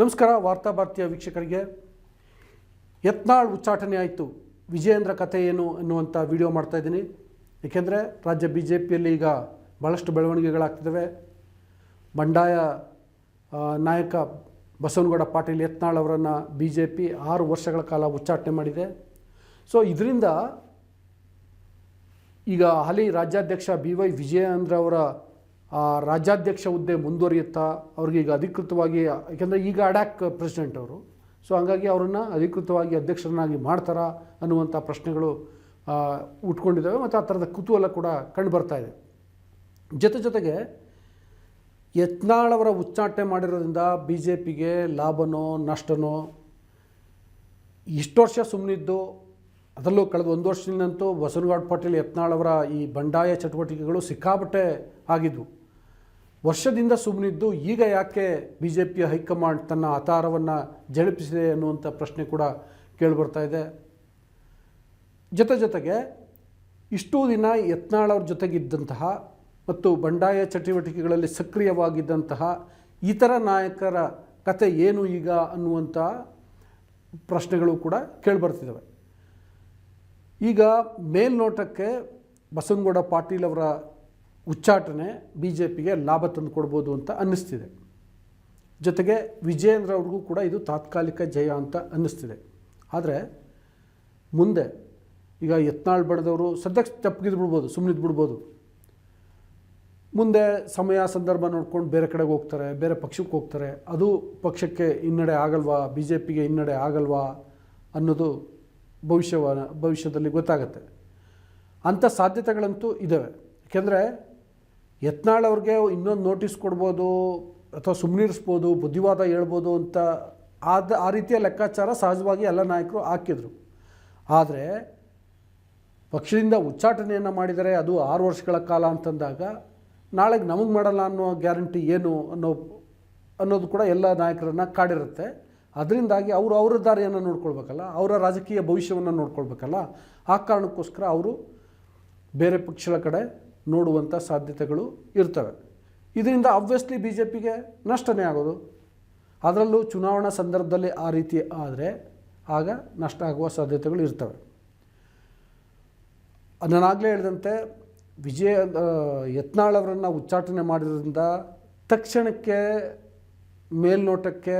ನಮಸ್ಕಾರ, ವಾರ್ತಾ ಭಾರತೀಯ ವೀಕ್ಷಕರಿಗೆ. ಯತ್ನಾಳ್ ಉಚ್ಚಾಟನೆ ಆಯಿತು. ವಿಜಯೇಂದ್ರ ಕಥೆ ಏನು ಅನ್ನುವಂಥ ವಿಡಿಯೋ ಮಾಡ್ತಾ ಇದ್ದೀನಿ. ಏಕೆಂದರೆ ರಾಜ್ಯ ಬಿ ಜೆ ಪಿಯಲ್ಲಿ ಈಗ ಭಾಳಷ್ಟು ಬೆಳವಣಿಗೆಗಳಾಗ್ತಿದ್ದಾವೆ. ಬಂಡಾಯ ನಾಯಕ ಬಸವನಗೌಡ ಪಾಟೀಲ್ ಯತ್ನಾಳ್ ಅವರನ್ನು ಬಿ ಜೆ ಪಿ ಆರು ವರ್ಷಗಳ ಕಾಲ ಉಚ್ಚಾಟನೆ ಮಾಡಿದೆ. ಸೊ ಇದರಿಂದ ಈಗ ಹಾಲಿ ರಾಜ್ಯಾಧ್ಯಕ್ಷ ಬಿ ವೈ ವಿಜಯೇಂದ್ರ ಅವರ ರಾಜ್ಯಾಧ್ಯಕ್ಷ ಹುದ್ದೆ ಮುಂದುವರಿಯುತ್ತಾ ಅವ್ರಿಗೆ ಈಗ ಅಧಿಕೃತವಾಗಿ, ಯಾಕೆಂದರೆ ಈಗ ಅಡ್ಯಾಕ್ ಪ್ರೆಸಿಡೆಂಟ್ ಅವರು. ಸೊ ಹಂಗಾಗಿ ಅವರನ್ನು ಅಧಿಕೃತವಾಗಿ ಅಧ್ಯಕ್ಷರನ್ನಾಗಿ ಮಾಡ್ತಾರಾ ಅನ್ನುವಂಥ ಪ್ರಶ್ನೆಗಳು ಉಟ್ಕೊಂಡಿದ್ದಾವೆ ಮತ್ತು ಆ ಥರದ ಕುತೂಹಲ ಕೂಡ ಕಂಡು ಬರ್ತಾ ಇದೆ. ಜೊತೆ ಜೊತೆಗೆ ಯತ್ನಾಳವರ ಉಚ್ಚಾಟನೆ ಮಾಡಿರೋದ್ರಿಂದ ಬಿ ಜೆ ಪಿಗೆ ಲಾಭನೋ ನಷ್ಟನೋ ಇಷ್ಟು ವರ್ಷ ಸುಮ್ಮನಿದ್ದು ಅದರಲ್ಲೂ ಕಳೆದ ಒಂದು ವರ್ಷದಿಂದಂತೂ ಬಸವನಗೌಡ ಪಾಟೀಲ್ ಯತ್ನಾಳ್ ಅವರ ಈ ಬಂಡಾಯ ಚಟುವಟಿಕೆಗಳು ಸಿಕ್ಕಾಪಟ್ಟೆ ಆಗಿದ್ವು. ವರ್ಷದಿಂದ ಸುಮ್ಮನಿದ್ದು ಈಗ ಯಾಕೆ ಬಿ ಜೆ ಪಿಯ ಹೈಕಮಾಂಡ್ ತನ್ನ ಆತಾರವನ್ನು ಜಳಪಿಸಿದೆ ಅನ್ನುವಂಥ ಪ್ರಶ್ನೆ ಕೂಡ ಕೇಳಿಬರ್ತಾ ಇದೆ. ಜೊತೆ ಜೊತೆಗೆ ಇಷ್ಟೂ ದಿನ ಯತ್ನಾಳ್ ಅವ್ರ ಜೊತೆಗಿದ್ದಂತಹ ಮತ್ತು ಬಂಡಾಯ ಚಟುವಟಿಕೆಗಳಲ್ಲಿ ಸಕ್ರಿಯವಾಗಿದ್ದಂತಹ ಇತರ ನಾಯಕರ ಕತೆ ಏನು ಈಗ ಅನ್ನುವಂಥ ಪ್ರಶ್ನೆಗಳು ಕೂಡ ಕೇಳಿಬರ್ತಿದ್ದಾವೆ. ಈಗ ಮೇಲ್ನೋಟಕ್ಕೆ ಬಸವನಗೌಡ ಪಾಟೀಲ್ ಅವರ ಉಚ್ಚಾಟನೆ ಬಿ ಜೆ ಪಿಗೆ ಲಾಭ ತಂದು ಕೊಡ್ಬೋದು ಅಂತ ಅನ್ನಿಸ್ತಿದೆ. ಜೊತೆಗೆ ವಿಜಯೇಂದ್ರ ಅವ್ರಿಗೂ ಕೂಡ ಇದು ತಾತ್ಕಾಲಿಕ ಜಯ ಅಂತ ಅನ್ನಿಸ್ತಿದೆ. ಆದರೆ ಮುಂದೆ ಈಗ ಯತ್ನಾಳ್ ಬಡದವರು ಸದ್ಯಕ್ಕೆ ತಪ್ಪಗಿದ್ದು ಬಿಡ್ಬೋದು ಸುಮ್ಮನಿದ್ದು ಬಿಡ್ಬೋದು ಮುಂದೆ ಸಮಯ ಸಂದರ್ಭ ನೋಡ್ಕೊಂಡು ಬೇರೆ ಕಡೆಗೆ ಹೋಗ್ತಾರೆ, ಬೇರೆ ಪಕ್ಷಕ್ಕೆ ಹೋಗ್ತಾರೆ. ಅದು ಪಕ್ಷಕ್ಕೆ ಹಿನ್ನಡೆ ಆಗಲ್ವಾ ಬಿ ಜೆ ಪಿಗೆ ಹಿನ್ನಡೆ ಆಗಲ್ವಾ ಅನ್ನೋದು ಭವಿಷ್ಯವ, ಭವಿಷ್ಯದಲ್ಲಿ ಗೊತ್ತಾಗತ್ತೆ. ಅಂಥ ಸಾಧ್ಯತೆಗಳಂತೂ ಇದ್ದಾವೆ ಯಾಕೆಂದರೆ ಯತ್ನಾಳ್ ಅವ್ರಿಗೆ ಇನ್ನೊಂದು ನೋಟಿಸ್ ಕೊಡ್ಬೋದು ಅಥವಾ ಸುಮ್ಮನಿರಿಸ್ಬೋದು ಬುದ್ಧಿವಾದ ಹೇಳ್ಬೋದು ಅಂತ ಆದ, ಆ ರೀತಿಯ ಲೆಕ್ಕಾಚಾರ ಸಹಜವಾಗಿ ಎಲ್ಲ ನಾಯಕರು ಹಾಕಿದರು. ಆದರೆ ಪಕ್ಷದಿಂದ ಉಚ್ಚಾಟನೆಯನ್ನು ಮಾಡಿದರೆ ಅದು ಆರು ವರ್ಷಗಳ ಕಾಲ ಅಂತಂದಾಗ ನಾಳೆಗೆ ನಮಗೆ ಮಾಡಲ್ಲ ಅನ್ನೋ ಗ್ಯಾರಂಟಿ ಏನು ಅನ್ನೋ, ಅನ್ನೋದು ಕೂಡ ಎಲ್ಲ ನಾಯಕರನ್ನು ಕಾಡಿರುತ್ತೆ. ಅದರಿಂದಾಗಿ ಅವರು ಅವರ ದಾರಿಯನ್ನು ನೋಡ್ಕೊಳ್ಬೇಕಲ್ಲ, ಅವರ ರಾಜಕೀಯ ಭವಿಷ್ಯವನ್ನು ನೋಡ್ಕೊಳ್ಬೇಕಲ್ಲ, ಆ ಕಾರಣಕ್ಕೋಸ್ಕರ ಅವರು ಬೇರೆ ಪಕ್ಷಗಳ ಕಡೆ ನೋಡುವಂಥ ಸಾಧ್ಯತೆಗಳು ಇರ್ತವೆ. ಇದರಿಂದ ಆಬ್ವಿಯಸ್ಲಿ ಬಿ ಜೆ ಪಿಗೆ ನಷ್ಟನೇ ಆಗೋದು. ಅದರಲ್ಲೂ ಚುನಾವಣಾ ಸಂದರ್ಭದಲ್ಲಿ ಆ ರೀತಿ ಆದರೆ ಆಗ ನಷ್ಟ ಆಗುವ ಸಾಧ್ಯತೆಗಳು ಇರ್ತವೆ. ನಾನಾಗಲೇ ಹೇಳಿದಂತೆ ವಿಜಯ ಯತ್ನಾಳವರನ್ನು ಉಚ್ಚಾಟನೆ ಮಾಡಿದ್ರಿಂದ ತಕ್ಷಣಕ್ಕೆ ಮೇಲ್ನೋಟಕ್ಕೆ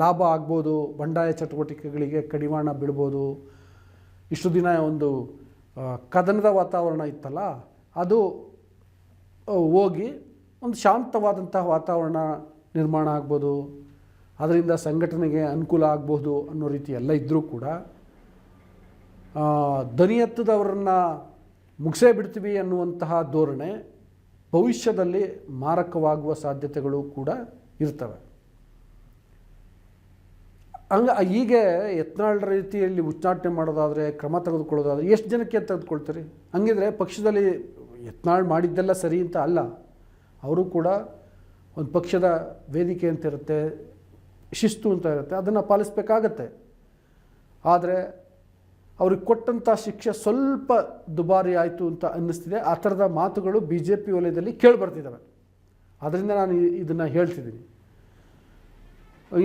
ಲಾಭ ಆಗ್ಬೋದು, ಬಂಡಾಯ ಚಟುವಟಿಕೆಗಳಿಗೆ ಕಡಿವಾಣ ಬಿಡ್ಬೋದು ಇಷ್ಟು ದಿನ ಒಂದು ಕದನದ ವಾತಾವರಣ ಇತ್ತಲ್ಲ ಅದು ಹೋಗಿ ಒಂದು ಶಾಂತವಾದಂತಹ ವಾತಾವರಣ ನಿರ್ಮಾಣ ಆಗ್ಬೋದು. ಅದರಿಂದ ಸಂಘಟನೆಗೆ ಅನುಕೂಲ ಆಗ್ಬೋದು ಅನ್ನೋ ರೀತಿ ಎಲ್ಲ ಇದ್ದರೂ ಕೂಡ ದನಿ ಎತ್ತದವರನ್ನು ಮುಗಿಸೇ ಬಿಡ್ತೀವಿ ಅನ್ನುವಂತಹ ಧೋರಣೆ ಭವಿಷ್ಯದಲ್ಲಿ ಮಾರಕವಾಗುವ ಸಾಧ್ಯತೆಗಳು ಕೂಡ ಇರ್ತವೆ. ಹಂಗ, ಹೀಗೆ ಯತ್ನಾಳ್ ರೀತಿಯಲ್ಲಿ ಉಚ್ಚಾಟನೆ ಮಾಡೋದಾದರೆ, ಕ್ರಮ ತೆಗೆದುಕೊಳ್ಳೋದಾದರೆ, ಎಷ್ಟು ಜನಕ್ಕೆ ತೆಗೆದುಕೊಳ್ತೀರಿ? ಹಂಗಿದ್ರೆ ಪಕ್ಷದಲ್ಲಿ ಯತ್ನಾಳ್ ಮಾಡಿದ್ದೆಲ್ಲ ಸರಿ ಅಂತ ಅಲ್ಲ. ಅವರು ಕೂಡ ಒಂದು ಪಕ್ಷದ ವೇದಿಕೆ ಅಂತ ಇರುತ್ತೆ, ಶಿಸ್ತು ಅಂತ ಇರುತ್ತೆ, ಅದನ್ನು ಪಾಲಿಸಬೇಕಾಗತ್ತೆ. ಆದರೆ ಅವ್ರಿಗೆ ಕೊಟ್ಟಂಥ ಶಿಕ್ಷೆ ಸ್ವಲ್ಪ ದುಬಾರಿ ಆಯಿತು ಅಂತ ಅನ್ನಿಸ್ತಿದೆ. ಆ ಥರದ ಮಾತುಗಳು ಬಿ ಜೆ ಪಿ ವಲಯದಲ್ಲಿ ಕೇಳಿಬರ್ತಿದ್ದಾವೆ ಅದರಿಂದ ನಾನು ಇದನ್ನು ಹೇಳ್ತಿದ್ದೀನಿ.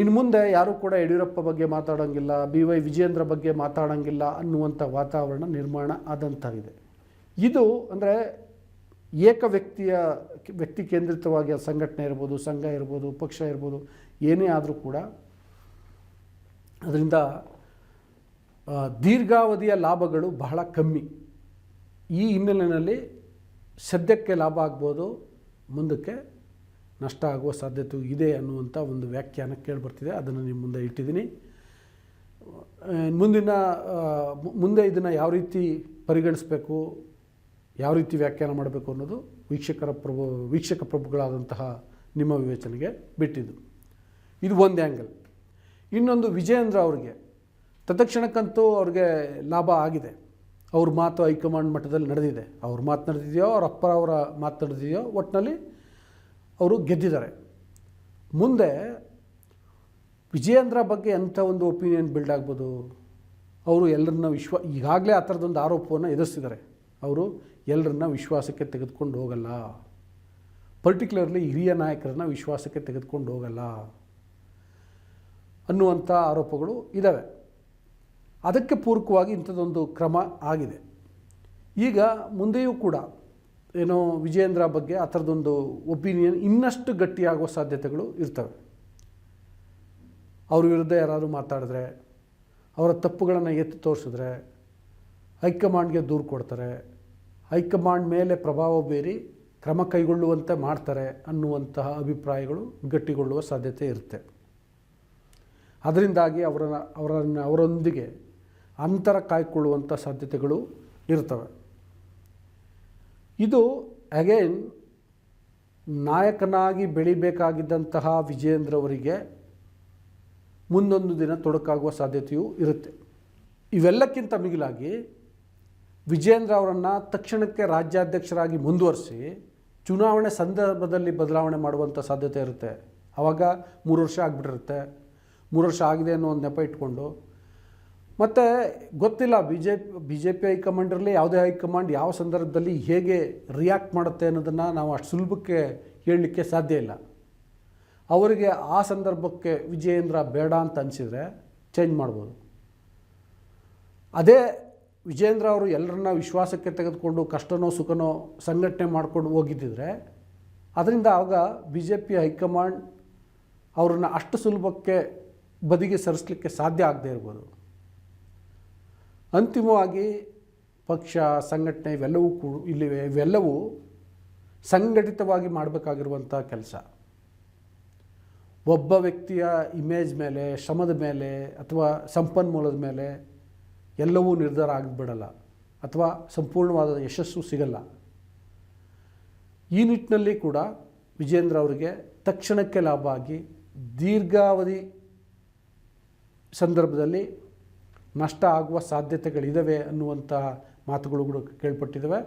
ಇನ್ನು ಮುಂದೆ ಯಾರೂ ಕೂಡ ಯಡಿಯೂರಪ್ಪ ಬಗ್ಗೆ ಮಾತಾಡೋಂಗಿಲ್ಲ, ಬಿ ವೈ ವಿಜಯೇಂದ್ರ ಬಗ್ಗೆ ಮಾತಾಡೋಂಗಿಲ್ಲ ಅನ್ನುವಂಥ ವಾತಾವರಣ ನಿರ್ಮಾಣ ಆದಂತಾಗಿದೆ. ಇದು ಅಂದರೆ ಏಕ ವ್ಯಕ್ತಿಯ ವ್ಯಕ್ತಿ ಕೇಂದ್ರಿತವಾಗಿ ಆ ಸಂಘಟನೆ ಇರ್ಬೋದು, ಸಂಘ ಇರ್ಬೋದು, ಪಕ್ಷ ಇರ್ಬೋದು, ಏನೇ ಆದರೂ ಕೂಡ ಅದರಿಂದ ದೀರ್ಘಾವಧಿಯ ಲಾಭಗಳು ಬಹಳ ಕಮ್ಮಿ. ಈ ಹಿನ್ನೆಲೆಯಲ್ಲಿ ಸದ್ಯಕ್ಕೆ ಲಾಭ ಆಗ್ಬೋದು, ಮುಂದಕ್ಕೆ ನಷ್ಟ ಆಗುವ ಸಾಧ್ಯತೆ ಇದೆ ಅನ್ನುವಂಥ ಒಂದು ವ್ಯಾಖ್ಯಾನ ಕೇಳಿಬರ್ತಿದೆ. ಅದನ್ನು ನಿಮ್ಮ ಮುಂದೆ ಇಟ್ಟಿದ್ದೀನಿ. ಮುಂದಿನ ಮುಂದೆ ಇದನ್ನು ಯಾವ ರೀತಿ ಪರಿಗಣಿಸಬೇಕು ಯಾವ ರೀತಿ ವ್ಯಾಖ್ಯಾನ ಮಾಡಬೇಕು ಅನ್ನೋದು ವೀಕ್ಷಕರ ಪ್ರಭು, ವೀಕ್ಷಕ ಪ್ರಭುಗಳಾದಂತಹ ನಿಮ್ಮ ವಿವೇಚನೆಗೆ ಬಿಟ್ಟಿದ್ದು. ಇದು ಒಂದು ಆ್ಯಂಗಲ್ ಇನ್ನೊಂದು ವಿಜಯೇಂದ್ರ ಅವ್ರಿಗೆ ತತ್ಕ್ಷಣಕ್ಕಂತೂ ಅವ್ರಿಗೆ ಲಾಭ ಆಗಿದೆ. ಅವ್ರ ಮಾತು ಹೈಕಮಾಂಡ್ ಮಟ್ಟದಲ್ಲಿ ನಡೆದಿದೆ. ಅವ್ರ ಮಾತು ನಡೆದಿದೆಯೋ, ಅವ್ರ ಅಪ್ಪರ ಅವರ ಮಾತು ನಡೆದಿದೆಯೋ ಒಟ್ಟಿನಲ್ಲಿ ಅವರು ಗೆದ್ದಿದ್ದಾರೆ. ಮುಂದೆ ವಿಜಯೇಂದ್ರ ಬಗ್ಗೆ ಎಂಥ ಒಂದು ಒಪಿನಿಯನ್ ಬಿಲ್ಡ್ ಆಗ್ಬೋದು? ಅವರು ಎಲ್ಲರನ್ನ ವಿಶ್ವ, ಈಗಾಗಲೇ ಆ ಥರದೊಂದು ಆರೋಪವನ್ನು ಎದುರಿಸಿದ್ದಾರೆ. ಅವರು ಎಲ್ಲರನ್ನ ವಿಶ್ವಾಸಕ್ಕೆ ತೆಗೆದುಕೊಂಡು ಹೋಗಲ್ಲ. ಪರ್ಟಿಕ್ಯುಲರ್ಲಿ ಹಿರಿಯ ನಾಯಕರನ್ನ ವಿಶ್ವಾಸಕ್ಕೆ ತೆಗೆದುಕೊಂಡು ಹೋಗಲ್ಲ ಅನ್ನುವಂಥ ಆರೋಪಗಳು ಇದ್ದಾವೆ ಅದಕ್ಕೆ ಪೂರಕವಾಗಿ ಇಂಥದ್ದೊಂದು ಕ್ರಮ ಆಗಿದೆ. ಈಗ ಮುಂದೆಯೂ ಕೂಡ ಏನೋ ವಿಜಯೇಂದ್ರ ಬಗ್ಗೆ ಆ ಥರದೊಂದು ಒಪಿನಿಯನ್ ಇನ್ನಷ್ಟು ಗಟ್ಟಿಯಾಗುವ ಸಾಧ್ಯತೆಗಳು ಇರ್ತವೆ. ಅವ್ರ ವಿರುದ್ಧ ಯಾರಾದರೂ ಮಾತಾಡಿದ್ರೆ, ಅವರ ತಪ್ಪುಗಳನ್ನು ಎತ್ತಿ ತೋರಿಸಿದ್ರೆ, ಹೈಕಮಾಂಡ್ಗೆ ದೂರು ಕೊಡ್ತಾರೆ ಹೈಕಮಾಂಡ್ ಮೇಲೆ ಪ್ರಭಾವ ಬೀರಿ ಕ್ರಮ ಕೈಗೊಳ್ಳುವಂತೆ ಮಾಡ್ತಾರೆ ಅನ್ನುವಂತಹ ಅಭಿಪ್ರಾಯಗಳು ಗಟ್ಟಿಗೊಳ್ಳುವ ಸಾಧ್ಯತೆ ಇರುತ್ತೆ. ಅದರಿಂದಾಗಿ ಅವರ, ಅವರನ್ನು, ಅವರೊಂದಿಗೆ ಅಂತರ ಕಾಯ್ಕೊಳ್ಳುವಂಥ ಸಾಧ್ಯತೆಗಳು ಇರ್ತವೆ. ಇದು ಅಗೇನ್ ನಾಯಕನಾಗಿ ಬೆಳಿಬೇಕಾಗಿದ್ದಂತಹ ವಿಜಯೇಂದ್ರವರಿಗೆ ಮುಂದೊಂದು ದಿನ ತೊಡಕಾಗುವ ಸಾಧ್ಯತೆಯೂ ಇರುತ್ತೆ. ಇವೆಲ್ಲಕ್ಕಿಂತ ಮಿಗಿಲಾಗಿ ವಿಜೇಂದ್ರ ಅವರನ್ನು ತಕ್ಷಣಕ್ಕೆ ರಾಜ್ಯಾಧ್ಯಕ್ಷರಾಗಿ ಮುಂದುವರಿಸಿ ಚುನಾವಣೆ ಸಂದರ್ಭದಲ್ಲಿ ಬದಲಾವಣೆ ಮಾಡುವಂಥ ಸಾಧ್ಯತೆ ಇರುತ್ತೆ. ಆವಾಗ ಮೂರು ವರ್ಷ ಆಗಿಬಿಟ್ಟಿರುತ್ತೆ. ಮೂರು ವರ್ಷ ಆಗಿದೆ ಅನ್ನೋ ಒಂದು ನೆಪ ಇಟ್ಕೊಂಡು. ಮತ್ತು ಗೊತ್ತಿಲ್ಲ B J B J P high command ಇರಲಿ, ಯಾವುದೇ ಹೈಕಮಾಂಡ್ ಯಾವ ಸಂದರ್ಭದಲ್ಲಿ ಹೇಗೆ ರಿಯಾಕ್ಟ್ ಮಾಡುತ್ತೆ ಅನ್ನೋದನ್ನು ನಾವು ಅಷ್ಟು ಸುಲಭಕ್ಕೆ ಹೇಳಲಿಕ್ಕೆ ಸಾಧ್ಯ ಇಲ್ಲ. ಅವರಿಗೆ ಆ ಸಂದರ್ಭಕ್ಕೆ ವಿಜಯೇಂದ್ರ ಬೇಡ ಅಂತ ಅನಿಸಿದರೆ ಚೇಂಜ್ ಮಾಡ್ಬೋದು. ಅದೇ ವಿಜೇಂದ್ರ ಅವರು ಎಲ್ಲರನ್ನ ವಿಶ್ವಾಸಕ್ಕೆ ತೆಗೆದುಕೊಂಡು ಕಷ್ಟನೋ ಸುಖನೋ ಸಂಘಟನೆ ಮಾಡ್ಕೊಂಡು ಹೋಗಿದ್ದಿದ್ರೆ, ಅದರಿಂದ ಆವಾಗ ಬಿ ಜೆ ಪಿ ಹೈಕಮಾಂಡ್ ಅವ್ರನ್ನ ಅಷ್ಟು ಸುಲಭಕ್ಕೆ ಬದಿಗೆ ಸರಿಸಲಿಕ್ಕೆ ಸಾಧ್ಯ ಆಗದೇ ಇರ್ಬೋದು. ಅಂತಿಮವಾಗಿ ಪಕ್ಷ, ಸಂಘಟನೆ ಇವೆಲ್ಲವೂ ಕೂಡ ಇಲ್ಲಿವೆ, ಇವೆಲ್ಲವೂ ಸಂಘಟಿತವಾಗಿ ಮಾಡಬೇಕಾಗಿರುವಂಥ ಕೆಲಸ. ಒಬ್ಬ ವ್ಯಕ್ತಿಯ ಇಮೇಜ್ ಮೇಲೆ, ಶ್ರಮದ ಮೇಲೆ ಅಥವಾ ಸಂಪನ್ಮೂಲದ ಮೇಲೆ ಎಲ್ಲವೂ ನಿರ್ಧಾರ ಆಗಿಬಿಡಲ್ಲ ಅಥವಾ ಸಂಪೂರ್ಣವಾದ ಯಶಸ್ಸು ಸಿಗಲ್ಲ. ಈ ನಿಟ್ಟಿನಲ್ಲಿ ಕೂಡ ವಿಜೇಂದ್ರ ಅವರಿಗೆ ತಕ್ಷಣಕ್ಕೆ ಲಾಭ ಆಗಿ ದೀರ್ಘಾವಧಿ ಸಂದರ್ಭದಲ್ಲಿ ನಷ್ಟ ಆಗುವ ಸಾಧ್ಯತೆಗಳಿದ್ದಾವೆ ಅನ್ನುವಂತಹ ಮಾತುಗಳು ಕೂಡ ಕೇಳ್ಪಟ್ಟಿದ್ದಾವೆ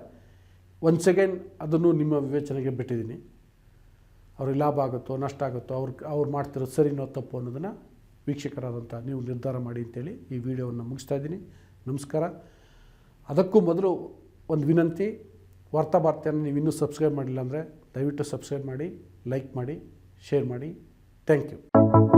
ಒನ್ಸ್ ಸೆಕೆಂಡ್ ಅದನ್ನು ನಿಮ್ಮ ವಿವೇಚನೆಗೆ ಬಿಟ್ಟಿದ್ದೀನಿ. ಅವ್ರಿಗೆ ಲಾಭ ಆಗುತ್ತೋ ನಷ್ಟ ಆಗುತ್ತೋ ಅವ್ರು ಅವ್ರು ಮಾಡ್ತಿರೋದು ಸರಿನೋ ತಪ್ಪು ಅನ್ನೋದನ್ನು ವೀಕ್ಷಕರಾದಂಥ ನೀವು ನಿರ್ಧಾರ ಮಾಡಿ ಅಂತೇಳಿ ಈ ವಿಡಿಯೋವನ್ನು ಮುಗಿಸ್ತಾ ಇದ್ದೀನಿ. ನಮಸ್ಕಾರ. ಅದಕ್ಕೂ ಮೊದಲು ಒಂದು ವಿನಂತಿ, ವಾರ್ತಾ ವಾರ್ತೆಯನ್ನು ನೀವು ಇನ್ನೂ ಸಬ್ಸ್ಕ್ರೈಬ್ ಮಾಡಿಲ್ಲ ಅಂದರೆ ದಯವಿಟ್ಟು ಸಬ್ಸ್ಕ್ರೈಬ್ ಮಾಡಿ, ಲೈಕ್ ಮಾಡಿ, ಶೇರ್ ಮಾಡಿ. Thank you.